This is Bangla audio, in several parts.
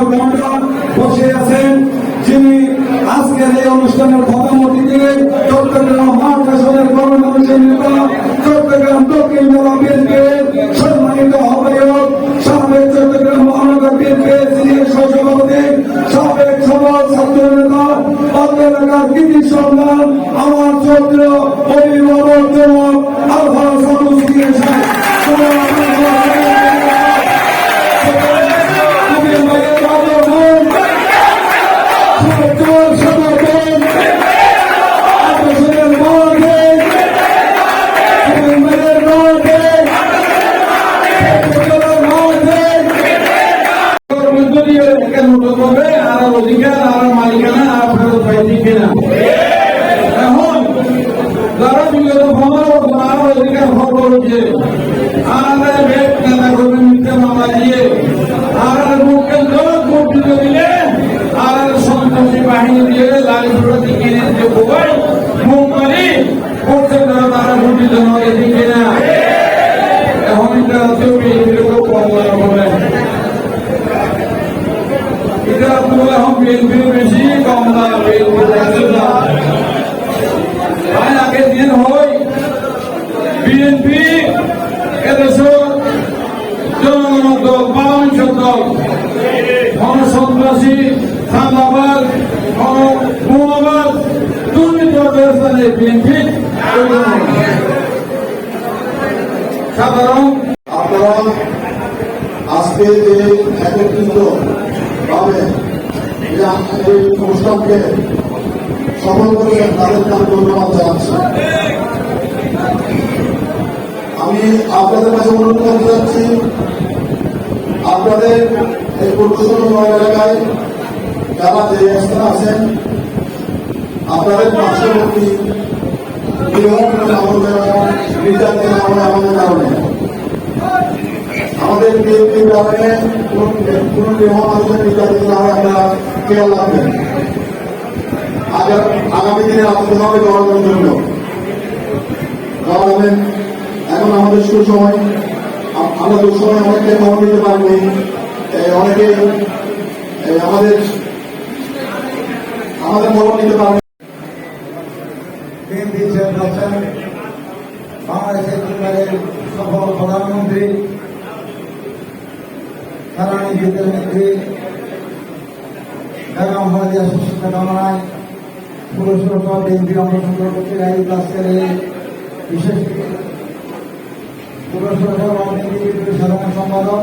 আমার কমিশন বসে আছেন যিনি আজকের এই অনুষ্ঠানের প্রধান অতিথি চট্টগ্রাম কৃতি সম্মান আমার চৌদ্র করেছে। আর ভেট নেতা কর্মী মিথ্যা মামলা দিয়ে আর মুখে জোর কর্তৃত্ব দিলে আর সন্ত্রাসী বাহিনী দিয়ে লাল প্রতি কিনে যে বোবাই মুখ মারি করছে তারা তারা ঘটিত নয় এদিকে না। এখন এটা তুমি এরকম কম হবে এটা আপনারা এখন বিএনপির বেশি, কম না বিএনপি না। ভাই, আগের দিন হয় বিএনপি এদেশের জনগণ দল বাউন্ন দল গণসন্ত্রাসী চাঁদাবাদ গণবোমাবাদ দুর্নীতি অবস্থানে বিএনপি সাধারণ। আপনারা আজকে যে একত্রিত ভাবে এই অনুষ্ঠানকে সফল করেছেন তাদেরকে আমি ধন্যবাদ জানাচ্ছি। আমি আপনাদের কাছে অনুরোধ করতে চাচ্ছি, আপনাদের এই পরিচ্ছন্ন এলাকায় যারা আমাদের নির্যাতন কারণে কোন নির্মাণ আসলে নির্যাতিত না হয় আগামী দিনে আসতে হবে জনগণের জন্য এখন আমাদের সুসময়, আমরা দুঃসময় অনেককে খবর দিতে পারব অনেকে আমাদের আমাদের খবর নিতে পারবে বাংলাদেশের পরিবারের সফল প্রধানমন্ত্রী সারা নিজেদের নেত্রী বেগম হাজিয়া সুস্থ কামনায় পুরসভা বিএনপি অংশগ্রহণ করতে আয়োজিত আজকের এই বিশেষ বিএনপি সাধারণ সম্পাদক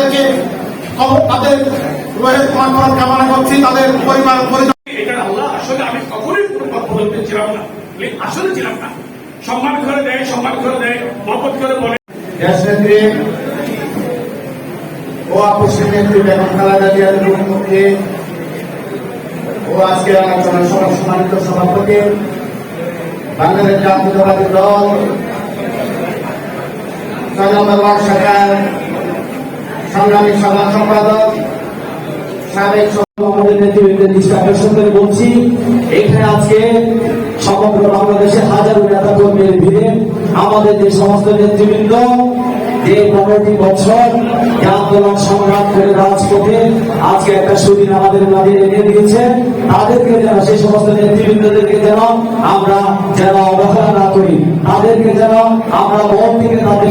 তাদেরকে তাদের রোহের মাঠ কামনা করছি তাদের পরিবার আল্লাহ আসলে আমি কখনোই পদত্বে ছিলাম না। আসলে ছিলাম না। সম্মান করে দেয় সম্মান করে দেয় মহব্বত করে বলে। দেশনেত্রী ও আপসের নেত্রী বেগম খালেদা জিয়ার মুখ্যমন্ত্রী ও আজকে আলোচনার সভা সম্মানিত সভাপতি। বাংলাদেশ জাতীয়তাবাদী দল। শাখার সংগ্রামী সভা সম্পাদক, সাবেক আমাদের নেতৃবৃন্দের দৃষ্টি করে বলছি, এখানে আজকে সমগ্র বাংলাদেশের হাজারো নেতা কর্মীর ভিড়ে আমাদের যে সমস্ত নেতৃবৃন্দ, যে পনেরোটি বছর আন্দোলন সংগ্রাম করে রাজপথে আজকে একটা সুদিন আমাদের মাঝে এনে দিয়েছে, তাদেরকে যেন সেই সমস্ত নেতৃবৃন্দদেরকে যেন আমরা যেন অবহেলা না করি, তাদেরকে যেন আমরা মন থেকে তাদের